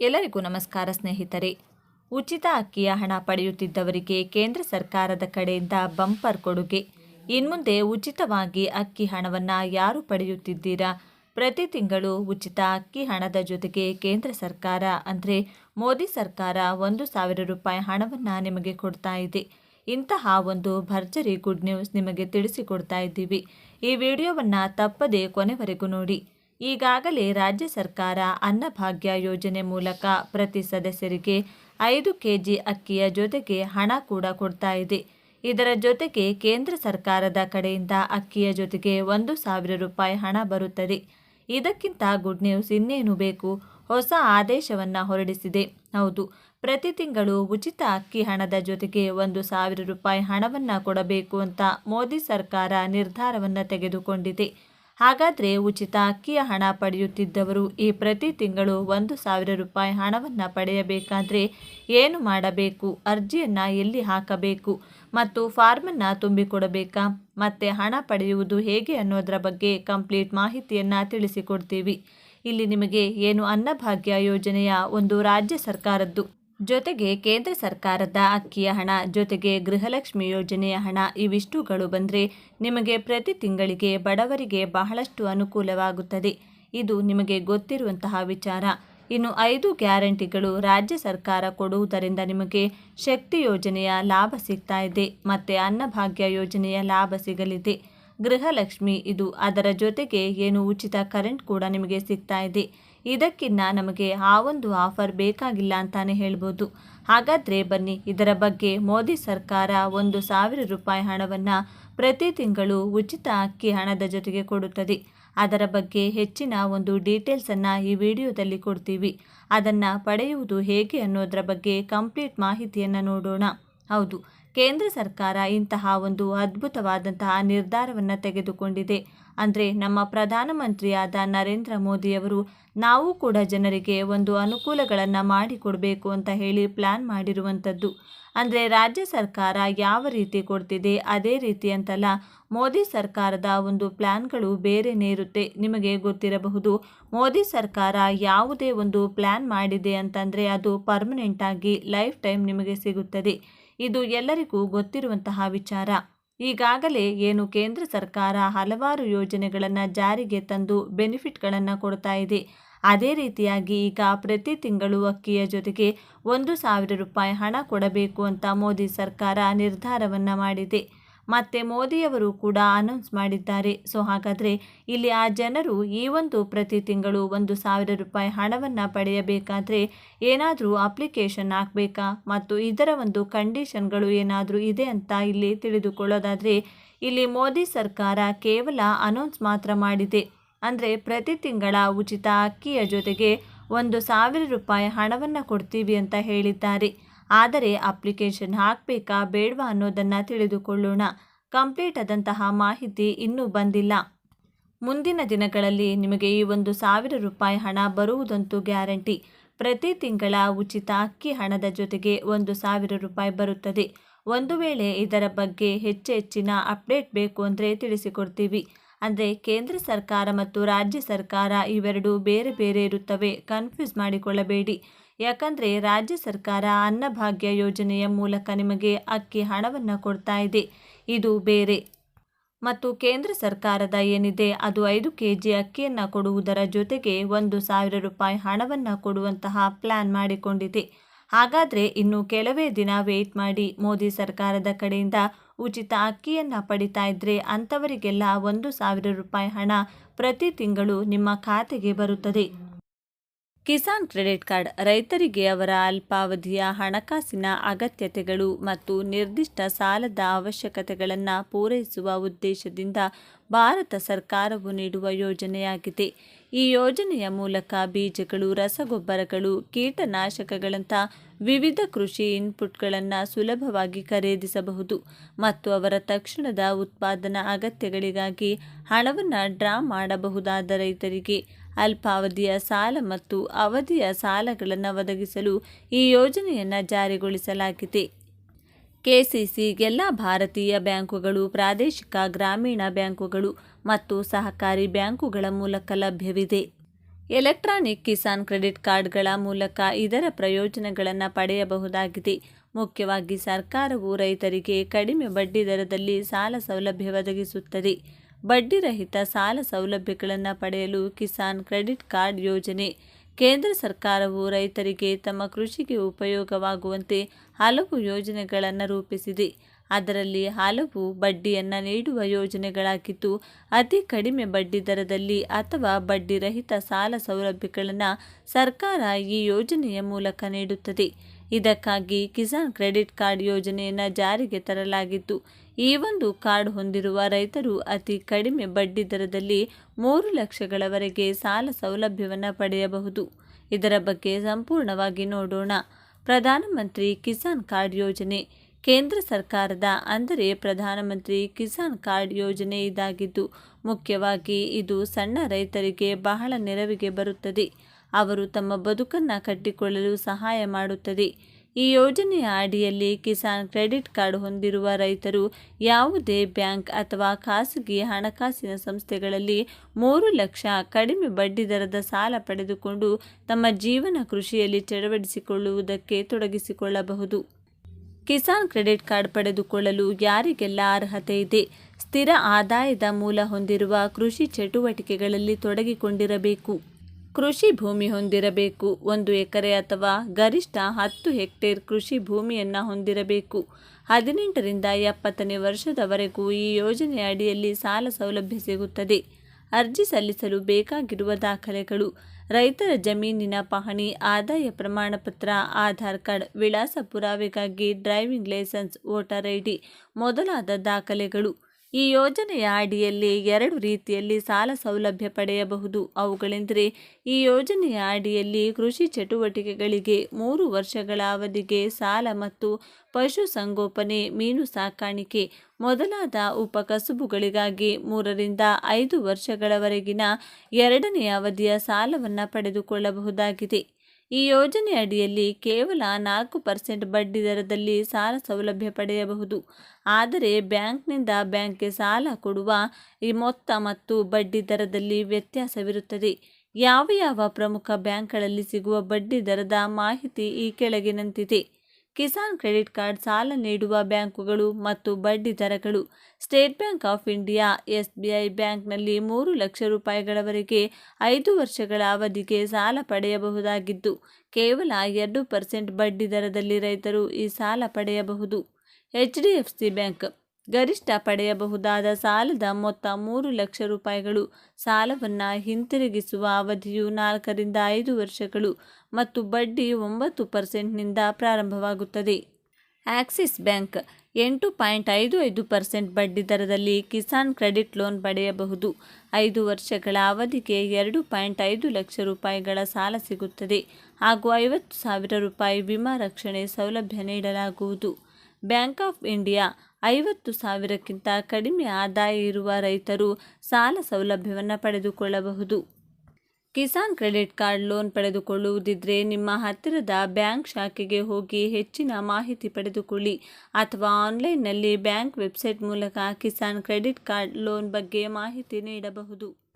ಎಲ್ಲರಿಗೂ ನಮಸ್ಕಾರ ಸ್ನೇಹಿತರೆ. ಉಚಿತ ಅಕ್ಕಿಯ ಹಣ ಪಡೆಯುತ್ತಿದ್ದವರಿಗೆ ಕೇಂದ್ರ ಸರ್ಕಾರದ ಕಡೆಯಿಂದ ಬಂಪರ್ ಕೊಡುಗೆ. ಇನ್ಮುಂದೆ ಉಚಿತವಾಗಿ ಅಕ್ಕಿ ಹಣವನ್ನು ಯಾರು ಪಡೆಯುತ್ತಿದ್ದೀರಾ? ಪ್ರತಿ ತಿಂಗಳು ಉಚಿತ ಅಕ್ಕಿ ಹಣದ ಜೊತೆಗೆ ಕೇಂದ್ರ ಸರ್ಕಾರ ಅಂದರೆ ಮೋದಿ ಸರ್ಕಾರ ಒಂದು ಸಾವಿರ ರೂಪಾಯಿ ಹಣವನ್ನು ನಿಮಗೆ ಕೊಡ್ತಾ ಇದೆ. ಇಂತಹ ಒಂದು ಭರ್ಜರಿ ಗುಡ್ ನ್ಯೂಸ್ ನಿಮಗೆ ತಿಳಿಸಿಕೊಡ್ತಾ ಇದ್ದೀವಿ. ಈ ವಿಡಿಯೋವನ್ನು ತಪ್ಪದೇ ಕೊನೆವರೆಗೂ ನೋಡಿ. ಈಗಾಗಲೇ ರಾಜ್ಯ ಸರ್ಕಾರ ಅನ್ನಭಾಗ್ಯ ಯೋಜನೆ ಮೂಲಕ ಪ್ರತಿ ಸದಸ್ಯರಿಗೆ ಐದು ಕೆಜಿ ಅಕ್ಕಿಯ ಜೊತೆಗೆ ಹಣ ಕೂಡ ಕೊಡ್ತಾ ಇದೆ. ಇದರ ಜೊತೆಗೆ ಕೇಂದ್ರ ಸರ್ಕಾರದ ಕಡೆಯಿಂದ ಅಕ್ಕಿಯ ಜೊತೆಗೆ ಒಂದು ಸಾವಿರ ರೂಪಾಯಿ ಹಣ ಬರುತ್ತದೆ. ಇದಕ್ಕಿಂತ ಗುಡ್ ನ್ಯೂಸ್ ಇನ್ನೇನು ಬೇಕು? ಹೊಸ ಆದೇಶವನ್ನು ಹೊರಡಿಸಿದೆ. ಹೌದು, ಪ್ರತಿ ತಿಂಗಳು ಉಚಿತ ಅಕ್ಕಿ ಹಣದ ಜೊತೆಗೆ ಒಂದು ಸಾವಿರ ರೂಪಾಯಿ ಹಣವನ್ನು ಕೊಡಬೇಕು ಅಂತ ಮೋದಿ ಸರ್ಕಾರ ನಿರ್ಧಾರವನ್ನು ತೆಗೆದುಕೊಂಡಿದೆ. ಹಾಗಾದರೆ ಉಚಿತ ಅಕ್ಕಿಯ ಹಣ ಪಡೆಯುತ್ತಿದ್ದವರು ಈ ಪ್ರತಿ ತಿಂಗಳು ಒಂದು ಸಾವಿರ ರೂಪಾಯಿ ಹಣವನ್ನು ಪಡೆಯಬೇಕಾದರೆ ಏನು ಮಾಡಬೇಕು? ಅರ್ಜಿಯನ್ನು ಎಲ್ಲಿ ಹಾಕಬೇಕು? ಮತ್ತು ಫಾರ್ಮನ್ನು ತುಂಬಿಕೊಡಬೇಕಾ? ಮತ್ತು ಹಣ ಪಡೆಯುವುದು ಹೇಗೆ ಅನ್ನೋದರ ಬಗ್ಗೆ ಕಂಪ್ಲೀಟ್ ಮಾಹಿತಿಯನ್ನು ತಿಳಿಸಿಕೊಡ್ತೀವಿ. ಇಲ್ಲಿ ನಿಮಗೆ ಏನು ಅನ್ನಭಾಗ್ಯ ಯೋಜನೆಯ ಒಂದು ರಾಜ್ಯ ಸರ್ಕಾರದ್ದು. ಜೊತೆಗೆ ಕೇಂದ್ರ ಸರ್ಕಾರದ ಅಕ್ಕಿಯ ಹಣ, ಜೊತೆಗೆ ಗೃಹಲಕ್ಷ್ಮಿ ಯೋಜನೆಯ ಹಣ ಇವಿಷ್ಟುಗಳು ಬಂದರೆ ನಿಮಗೆ ಪ್ರತಿ ತಿಂಗಳಿಗೆ ಬಡವರಿಗೆ ಬಹಳಷ್ಟು ಅನುಕೂಲವಾಗುತ್ತದೆ. ಇದು ನಿಮಗೆ ಗೊತ್ತಿರುವಂತಹ ವಿಚಾರ. ಇನ್ನು ಐದು ಗ್ಯಾರಂಟಿಗಳು ರಾಜ್ಯ ಸರ್ಕಾರ ಕೊಡುವುದರಿಂದ ನಿಮಗೆ ಶಕ್ತಿ ಯೋಜನೆಯ ಲಾಭ ಸಿಗ್ತಾ ಇದೆ. ಮತ್ತು ಅನ್ನಭಾಗ್ಯ ಯೋಜನೆಯ ಲಾಭ ಸಿಗಲಿದೆ. ಗೃಹಲಕ್ಷ್ಮಿ ಇದು. ಅದರ ಜೊತೆಗೆ ಏನು ಉಚಿತ ಕರೆಂಟ್ ಕೂಡ ನಿಮಗೆ ಸಿಗ್ತಾ ಇದೆ. ಇದಕ್ಕಿನ್ನ ನಮಗೆ ಆ ಒಂದು ಆಫರ್ ಬೇಕಾಗಿಲ್ಲ ಅಂತಾನೆ ಹೇಳ್ಬೋದು. ಹಾಗಾದರೆ ಬನ್ನಿ, ಇದರ ಬಗ್ಗೆ ಮೋದಿ ಸರ್ಕಾರ ಒಂದು ಸಾವಿರ ರೂಪಾಯಿ ಹಣವನ್ನು ಪ್ರತಿ ತಿಂಗಳು ಉಚಿತ ಅಕ್ಕಿ ಹಣದ ಜೊತೆಗೆ ಕೊಡುತ್ತದೆ. ಅದರ ಬಗ್ಗೆ ಹೆಚ್ಚಿನ ಒಂದು ಡೀಟೇಲ್ಸನ್ನು ಈ ವಿಡಿಯೋದಲ್ಲಿ ಕೊಡ್ತೀವಿ. ಅದನ್ನು ಪಡೆಯುವುದು ಹೇಗೆ ಅನ್ನೋದರ ಬಗ್ಗೆ ಕಂಪ್ಲೀಟ್ ಮಾಹಿತಿಯನ್ನು ನೋಡೋಣ. ಹೌದು ಕೇಂದ್ರ ಸರ್ಕಾರ ಇಂತಹ ಒಂದು ಅದ್ಭುತವಾದಂತಹ ನಿರ್ಧಾರವನ್ನು ತೆಗೆದುಕೊಂಡಿದೆ. ಅಂದರೆ ನಮ್ಮ ಪ್ರಧಾನಮಂತ್ರಿಯಾದ ನರೇಂದ್ರ ಮೋದಿಯವರು ನಾವು ಕೂಡ ಜನರಿಗೆ ಒಂದು ಅನುಕೂಲಗಳನ್ನು ಮಾಡಿಕೊಡಬೇಕು ಅಂತ ಹೇಳಿ ಪ್ಲ್ಯಾನ್ ಮಾಡಿರುವಂಥದ್ದು ಅಂದರೆ ರಾಜ್ಯ ಸರ್ಕಾರ ಯಾವ ರೀತಿ ಕೊಡ್ತಿದೆ, ಅದೇ ರೀತಿ ಅಂತಲ್ಲ, ಮೋದಿ ಸರ್ಕಾರದ ಒಂದು ಪ್ಲ್ಯಾನ್ಗಳು ಬೇರೆನೇ ಇರುತ್ತೆ. ನಿಮಗೆ ಗೊತ್ತಿರಬಹುದು, ಮೋದಿ ಸರ್ಕಾರ ಯಾವುದೇ ಒಂದು ಪ್ಲ್ಯಾನ್ ಮಾಡಿದೆ ಅಂತಂದರೆ ಅದು ಪರ್ಮನೆಂಟಾಗಿ ಲೈಫ್ ಟೈಮ್ ನಿಮಗೆ ಸಿಗುತ್ತದೆ. ಇದು ಎಲ್ಲರಿಗೂ ಗೊತ್ತಿರುವಂತಹ ವಿಚಾರ. ಈಗಾಗಲೇ ಏನು ಕೇಂದ್ರ ಸರ್ಕಾರ ಹಲವಾರು ಯೋಜನೆಗಳನ್ನು ಜಾರಿಗೆ ತಂದು ಬೆನಿಫಿಟ್ಗಳನ್ನು ಕೊಡ್ತಾ ಇದೆ. ಅದೇ ರೀತಿಯಾಗಿ ಈಗ ಪ್ರತಿ ತಿಂಗಳು ಅಕ್ಕಿಯ ಜೊತೆಗೆ ಒಂದು ಸಾವಿರ ರೂಪಾಯಿ ಹಣ ಕೊಡಬೇಕು ಅಂತ ಮೋದಿ ಸರ್ಕಾರ ನಿರ್ಧಾರವನ್ನು ಮಾಡಿದೆ. ಮತ್ತು ಮೋದಿಯವರು ಕೂಡ ಅನೌನ್ಸ್ ಮಾಡಿದ್ದಾರೆ. ಸೊ ಹಾಗಾದರೆ ಇಲ್ಲಿ ಆ ಜನರು ಈ ಒಂದು ಪ್ರತಿ ತಿಂಗಳು ಒಂದು ಸಾವಿರ ರೂಪಾಯಿ ಹಣವನ್ನು ಪಡೆಯಬೇಕಾದರೆ ಏನಾದರೂ ಅಪ್ಲಿಕೇಶನ್ ಹಾಕಬೇಕಾ? ಮತ್ತು ಇದರ ಒಂದು ಕಂಡೀಷನ್ಗಳು ಏನಾದರೂ ಇದೆ ಅಂತ ಇಲ್ಲಿ ತಿಳಿದುಕೊಳ್ಳೋದಾದರೆ, ಇಲ್ಲಿ ಮೋದಿ ಸರ್ಕಾರ ಕೇವಲ ಅನೌನ್ಸ್ ಮಾತ್ರ ಮಾಡಿದೆ. ಅಂದರೆ ಪ್ರತಿ ತಿಂಗಳ ಉಚಿತ ಅಕ್ಕಿಯ ಜೊತೆಗೆ ಒಂದು ಸಾವಿರ ರೂಪಾಯಿ ಹಣವನ್ನು ಕೊಡ್ತೀವಿ ಅಂತ ಹೇಳಿದ್ದಾರೆ. ಆದರೆ ಅಪ್ಲಿಕೇಶನ್ ಹಾಕಬೇಕಾ ಬೇಡವಾ ಅನ್ನೋದನ್ನು ತಿಳಿದುಕೊಳ್ಳೋಣ. ಕಂಪ್ಲೀಟ್ ಆದಂತಹ ಮಾಹಿತಿ ಇನ್ನೂ ಬಂದಿಲ್ಲ. ಮುಂದಿನ ದಿನಗಳಲ್ಲಿ ನಿಮಗೆ ಈ ಒಂದು ಸಾವಿರ ರೂಪಾಯಿ ಹಣ ಬರುವುದಂತೂ ಗ್ಯಾರಂಟಿ. ಪ್ರತಿ ತಿಂಗಳ ಉಚಿತ ಅಕ್ಕಿ ಹಣದ ಜೊತೆಗೆ ಒಂದು ಸಾವಿರ ರೂಪಾಯಿ ಬರುತ್ತದೆ. ಒಂದು ವೇಳೆ ಇದರ ಬಗ್ಗೆ ಹೆಚ್ಚು ಹೆಚ್ಚಿನ ಅಪ್ಡೇಟ್ ಬೇಕು ಅಂದರೆ ತಿಳಿಸಿಕೊಡ್ತೀವಿ. ಅಂದರೆ ಕೇಂದ್ರ ಸರ್ಕಾರ ಮತ್ತು ರಾಜ್ಯ ಸರ್ಕಾರ ಇವೆರಡೂ ಬೇರೆ ಬೇರೆ ಇರುತ್ತವೆ. ಕನ್ಫ್ಯೂಸ್ ಮಾಡಿಕೊಳ್ಳಬೇಡಿ. ಯಾಕಂದರೆ ರಾಜ್ಯ ಸರ್ಕಾರ ಅನ್ನಭಾಗ್ಯ ಯೋಜನೆಯ ಮೂಲಕ ನಿಮಗೆ ಅಕ್ಕಿ ಹಣವನ್ನು ಕೊಡ್ತಾ ಇದೆ. ಇದು ಬೇರೆ. ಮತ್ತು ಕೇಂದ್ರ ಸರ್ಕಾರದ ಏನಿದೆ, ಅದು ಐದು ಕೆ ಜಿ ಅಕ್ಕಿಯನ್ನು ಕೊಡುವುದರ ಜೊತೆಗೆ ಒಂದು ಸಾವಿರ ರೂಪಾಯಿ ಹಣವನ್ನು ಕೊಡುವಂತಹ ಪ್ಲ್ಯಾನ್ ಮಾಡಿಕೊಂಡಿದೆ. ಹಾಗಾದರೆ ಇನ್ನು ಕೆಲವೇ ದಿನ ವೇಟ್ ಮಾಡಿ ಮೋದಿ ಸರ್ಕಾರದ ಕಡೆಯಿಂದ ಉಚಿತ ಅಕ್ಕಿಯನ್ನು ಪಡಿತಾ ಇದ್ದರೆ ಅಂಥವರಿಗೆಲ್ಲ ಒಂದು ಸಾವಿರ ರೂಪಾಯಿ ಹಣ ಪ್ರತಿ ತಿಂಗಳು ನಿಮ್ಮ ಖಾತೆಗೆ ಬರುತ್ತದೆ. ಕಿಸಾನ್ ಕ್ರೆಡಿಟ್ ಕಾರ್ಡ್ ರೈತರಿಗೆ ಅವರ ಅಲ್ಪಾವಧಿಯ ಹಣಕಾಸಿನ ಅಗತ್ಯತೆಗಳು ಮತ್ತು ನಿರ್ದಿಷ್ಟ ಸಾಲದ ಅವಶ್ಯಕತೆಗಳನ್ನು ಪೂರೈಸುವ ಉದ್ದೇಶದಿಂದ ಭಾರತ ಸರ್ಕಾರವು ನೀಡುವ ಯೋಜನೆಯಾಗಿದೆ. ಈ ಯೋಜನೆಯ ಮೂಲಕ ಬೀಜಗಳು, ರಸಗೊಬ್ಬರಗಳು, ಕೀಟನಾಶಕಗಳಂಥ ವಿವಿಧ ಕೃಷಿ ಇನ್ಪುಟ್ಗಳನ್ನು ಸುಲಭವಾಗಿ ಖರೀದಿಸಬಹುದು ಮತ್ತು ಅವರ ತಕ್ಷಣದ ಉತ್ಪಾದನಾ ಅಗತ್ಯಗಳಿಗಾಗಿ ಹಣವನ್ನು ಡ್ರಾ ಮಾಡಬಹುದಾದ ರೈತರಿಗೆ ಅಲ್ಪಾವಧಿಯ ಸಾಲ ಮತ್ತು ಅವಧಿಯ ಸಾಲಗಳನ್ನು ಒದಗಿಸಲು ಈ ಯೋಜನೆಯನ್ನು ಜಾರಿಗೊಳಿಸಲಾಗಿದೆ. ಕೆಸಿಸಿ ಎಲ್ಲ ಭಾರತೀಯ ಬ್ಯಾಂಕುಗಳು, ಪ್ರಾದೇಶಿಕ ಗ್ರಾಮೀಣ ಬ್ಯಾಂಕುಗಳು ಮತ್ತು ಸಹಕಾರಿ ಬ್ಯಾಂಕುಗಳ ಮೂಲಕ ಲಭ್ಯವಿದೆ. ಎಲೆಕ್ಟ್ರಾನಿಕ್ ಕಿಸಾನ್ ಕ್ರೆಡಿಟ್ ಕಾರ್ಡ್ಗಳ ಮೂಲಕ ಇದರ ಪ್ರಯೋಜನಗಳನ್ನು ಪಡೆಯಬಹುದಾಗಿದೆ. ಮುಖ್ಯವಾಗಿ ಸರ್ಕಾರವು ರೈತರಿಗೆ ಕಡಿಮೆ ಬಡ್ಡಿ ದರದಲ್ಲಿ ಸಾಲ ಸೌಲಭ್ಯ ಒದಗಿಸುತ್ತದೆ. ಬಡ್ಡಿರಹಿತ ಸಾಲ ಸೌಲಭ್ಯಗಳನ್ನು ಪಡೆಯಲು ಕಿಸಾನ್ ಕ್ರೆಡಿಟ್ ಕಾರ್ಡ್ ಯೋಜನೆ. ಕೇಂದ್ರ ಸರ್ಕಾರವು ರೈತರಿಗೆ ತಮ್ಮ ಕೃಷಿಗೆ ಉಪಯೋಗವಾಗುವಂತೆ ಹಲವು ಯೋಜನೆಗಳನ್ನು ರೂಪಿಸಿದೆ. ಅದರಲ್ಲಿ ಹಲವು ಬಡ್ಡಿಯನ್ನು ನೀಡುವ ಯೋಜನೆಗಳಾಗಿದ್ದು, ಅತಿ ಕಡಿಮೆ ಬಡ್ಡಿ ದರದಲ್ಲಿ ಅಥವಾ ಬಡ್ಡಿರಹಿತ ಸಾಲ ಸೌಲಭ್ಯಗಳನ್ನು ಸರ್ಕಾರ ಈ ಯೋಜನೆಯ ಮೂಲಕ ನೀಡುತ್ತದೆ. ಇದಕ್ಕಾಗಿ ಕಿಸಾನ್ ಕ್ರೆಡಿಟ್ ಕಾರ್ಡ್ ಯೋಜನೆಯನ್ನು ಜಾರಿಗೆ ತರಲಾಗಿದ್ದು ಈ ಒಂದು ಕಾರ್ಡ್ ಹೊಂದಿರುವ ರೈತರು ಅತಿ ಕಡಿಮೆ ಬಡ್ಡಿ ದರದಲ್ಲಿ ಮೂರು ಲಕ್ಷಗಳವರೆಗೆ ಸಾಲ ಸೌಲಭ್ಯವನ್ನು ಪಡೆಯಬಹುದು. ಇದರ ಬಗ್ಗೆ ಸಂಪೂರ್ಣವಾಗಿ ನೋಡೋಣ. ಪ್ರಧಾನಮಂತ್ರಿ ಕಿಸಾನ್ ಕಾರ್ಡ್ ಯೋಜನೆ. ಕೇಂದ್ರ ಸರ್ಕಾರದ ಅಂದರೆ ಪ್ರಧಾನಮಂತ್ರಿ ಕಿಸಾನ್ ಕಾರ್ಡ್ ಯೋಜನೆ ಇದಾಗಿದ್ದು, ಮುಖ್ಯವಾಗಿ ಇದು ಸಣ್ಣ ರೈತರಿಗೆ ಬಹಳ ನೆರವಿಗೆ ಬರುತ್ತದೆ. ಅವರು ತಮ್ಮ ಬದುಕನ್ನು ಕಟ್ಟಿಕೊಳ್ಳಲು ಸಹಾಯ ಮಾಡುತ್ತದೆ. ಈ ಯೋಜನೆಯ ಅಡಿಯಲ್ಲಿ ಕಿಸಾನ್ ಕ್ರೆಡಿಟ್ ಕಾರ್ಡ್ ಹೊಂದಿರುವ ರೈತರು ಯಾವುದೇ ಬ್ಯಾಂಕ್ ಅಥವಾ ಖಾಸಗಿ ಹಣಕಾಸಿನ ಸಂಸ್ಥೆಗಳಲ್ಲಿ ಮೂರು ಲಕ್ಷ ಕಡಿಮೆ ಬಡ್ಡಿದರದ ಸಾಲ ಪಡೆದುಕೊಂಡು ತಮ್ಮ ಜೀವನ ಕೃಷಿಯಲ್ಲಿ ಚಳವಡಿಸಿಕೊಳ್ಳುವುದಕ್ಕೆ ತೊಡಗಿಸಿಕೊಳ್ಳಬಹುದು. ಕಿಸಾನ್ ಕ್ರೆಡಿಟ್ ಕಾರ್ಡ್ ಪಡೆದುಕೊಳ್ಳಲು ಯಾರಿಗೆಲ್ಲ ಅರ್ಹತೆ ಇದೆ? ಸ್ಥಿರ ಆದಾಯದ ಮೂಲ ಹೊಂದಿರುವ ಕೃಷಿ ಚಟುವಟಿಕೆಗಳಲ್ಲಿ ತೊಡಗಿಕೊಂಡಿರಬೇಕು. ಕೃಷಿ ಭೂಮಿ ಹೊಂದಿರಬೇಕು. ಒಂದು ಎಕರೆ ಅಥವಾ ಗರಿಷ್ಠ ಹತ್ತು ಹೆಕ್ಟೇರ್ ಕೃಷಿ ಭೂಮಿಯನ್ನು ಹೊಂದಿರಬೇಕು. ಹದಿನೆಂಟರಿಂದ ಎಪ್ಪತ್ತನೇ ವರ್ಷದವರೆಗೂ ಈ ಯೋಜನೆಯ ಅಡಿಯಲ್ಲಿ ಸಾಲ ಸೌಲಭ್ಯ ಸಿಗುತ್ತದೆ. ಅರ್ಜಿ ಸಲ್ಲಿಸಲು ಬೇಕಾಗಿರುವ ದಾಖಲೆಗಳು, ರೈತರ ಜಮೀನಿನ ಪಹಣಿ, ಆದಾಯ ಪ್ರಮಾಣಪತ್ರ, ಆಧಾರ್ ಕಾರ್ಡ್, ವಿಳಾಸ ಪುರಾವೆಗಾಗಿ ಡ್ರೈವಿಂಗ್ ಲೈಸೆನ್ಸ್, ವೋಟರ್ ಐಡಿ ಮೊದಲಾದ ದಾಖಲೆಗಳು. ಈ ಯೋಜನೆಯ ಅಡಿಯಲ್ಲಿ ಎರಡು ರೀತಿಯಲ್ಲಿ ಸಾಲ ಸೌಲಭ್ಯ ಪಡೆಯಬಹುದು. ಅವುಗಳೆಂದರೆ, ಈ ಯೋಜನೆಯ ಅಡಿಯಲ್ಲಿ ಕೃಷಿ ಚಟುವಟಿಕೆಗಳಿಗೆ ಮೂರು ವರ್ಷಗಳ ಅವಧಿಗೆ ಸಾಲ ಮತ್ತು ಪಶುಸಂಗೋಪನೆ ಮೀನು ಸಾಕಾಣಿಕೆ, ಮೊದಲಾದ ಉಪಕಸುಬುಗಳಿಗಾಗಿ ಮೂರರಿಂದ ಐದು ವರ್ಷಗಳವರೆಗಿನ ಎರಡನೇ ಅವಧಿಯ ಸಾಲವನ್ನು ಪಡೆದುಕೊಳ್ಳಬಹುದಾಗಿದೆ. ಈ ಯೋಜನೆ ಅಡಿಯಲ್ಲಿ ಕೇವಲ ನಾಲ್ಕು ಪರ್ಸೆಂಟ್ ಬಡ್ಡಿ ದರದಲ್ಲಿ ಸಾಲ ಸೌಲಭ್ಯ ಪಡೆಯಬಹುದು. ಆದರೆ ಬ್ಯಾಂಕ್ನಿಂದ ಬ್ಯಾಂಕ್ಗೆ ಸಾಲ ಕೊಡುವ ಈ ಮೊತ್ತ ಮತ್ತು ಬಡ್ಡಿ ದರದಲ್ಲಿ ವ್ಯತ್ಯಾಸವಿರುತ್ತದೆ. ಯಾವ ಯಾವ ಪ್ರಮುಖ ಬ್ಯಾಂಕ್ಗಳಲ್ಲಿ ಸಿಗುವ ಬಡ್ಡಿ ದರದ ಮಾಹಿತಿ ಈ ಕೆಳಗಿನಂತಿದೆ ಕಿಸಾನ್ ಕ್ರೆಡಿಟ್ ಕಾರ್ಡ್ ಸಾಲ ನೀಡುವ ಬ್ಯಾಂಕುಗಳು ಮತ್ತು ಬಡ್ಡಿ ದರಗಳು. State Bank of India SBI ಬ್ಯಾಂಕ್ನಲ್ಲಿ ಮೂರು ಲಕ್ಷ ರೂಪಾಯಿಗಳವರೆಗೆ ಐದು ವರ್ಷಗಳ ಅವಧಿಗೆ ಸಾಲ ಪಡೆಯಬಹುದಾಗಿದ್ದು, ಕೇವಲ ಎರಡು ಪರ್ಸೆಂಟ್ ಬಡ್ಡಿ ದರದಲ್ಲಿ ರೈತರು ಈ ಸಾಲ ಪಡೆಯಬಹುದು. ಎಚ್ ಬ್ಯಾಂಕ್ ಗರಿಷ್ಠ ಪಡೆಯಬಹುದಾದ ಸಾಲದ ಮೊತ್ತ ಮೂರು ಲಕ್ಷ ರೂಪಾಯಿಗಳು. ಸಾಲವನ್ನು ಹಿಂತಿರುಗಿಸುವ ಅವಧಿಯು ನಾಲ್ಕರಿಂದ ಐದು ವರ್ಷಗಳು ಮತ್ತು ಬಡ್ಡಿ ಒಂಬತ್ತು ಪರ್ಸೆಂಟ್ನಿಂದ ಪ್ರಾರಂಭವಾಗುತ್ತದೆ. ಆಕ್ಸಿಸ್ ಬ್ಯಾಂಕ್ ಎಂಟು ಪಾಯಿಂಟ್ ಐದು ಐದು ಪರ್ಸೆಂಟ್ ಬಡ್ಡಿ ದರದಲ್ಲಿ ಕಿಸಾನ್ ಕ್ರೆಡಿಟ್ ಲೋನ್ ಪಡೆಯಬಹುದು. ಐದು ವರ್ಷಗಳ ಅವಧಿಗೆ ಎರಡು ಪಾಯಿಂಟ್ ಐದು ಲಕ್ಷ ರೂಪಾಯಿಗಳ ಸಾಲ ಸಿಗುತ್ತದೆ. ಹಾಗೂ ಐವತ್ತು ಸಾವಿರ ರೂಪಾಯಿ ವಿಮಾ ರಕ್ಷಣೆ ಸೌಲಭ್ಯ ನೀಡಲಾಗುವುದು. ಬ್ಯಾಂಕ್ ಆಫ್ ಇಂಡಿಯಾ ಐವತ್ತು ಸಾವಿರಕ್ಕಿಂತ ಕಡಿಮೆ ಆದಾಯ ಇರುವ ರೈತರು ಸಾಲ ಸೌಲಭ್ಯವನ್ನು ಪಡೆದುಕೊಳ್ಳಬಹುದು. ಕಿಸಾನ್ ಕ್ರೆಡಿಟ್ ಕಾರ್ಡ್ ಲೋನ್ ಪಡೆದುಕೊಳ್ಳುವುದಿದ್ರೆ ನಿಮ್ಮ ಹತ್ತಿರದ ಬ್ಯಾಂಕ್ ಶಾಖೆಗೆ ಹೋಗಿ ಹೆಚ್ಚಿನ ಮಾಹಿತಿ ಪಡೆದುಕೊಳ್ಳಿ ಅಥವಾ ಆನ್ಲೈನ್ನಲ್ಲಿ ಬ್ಯಾಂಕ್ ವೆಬ್ಸೈಟ್ ಮೂಲಕ ಕಿಸಾನ್ ಕ್ರೆಡಿಟ್ ಕಾರ್ಡ್ ಲೋನ್ ಬಗ್ಗೆ ಮಾಹಿತಿ ನೀಡಬಹುದು.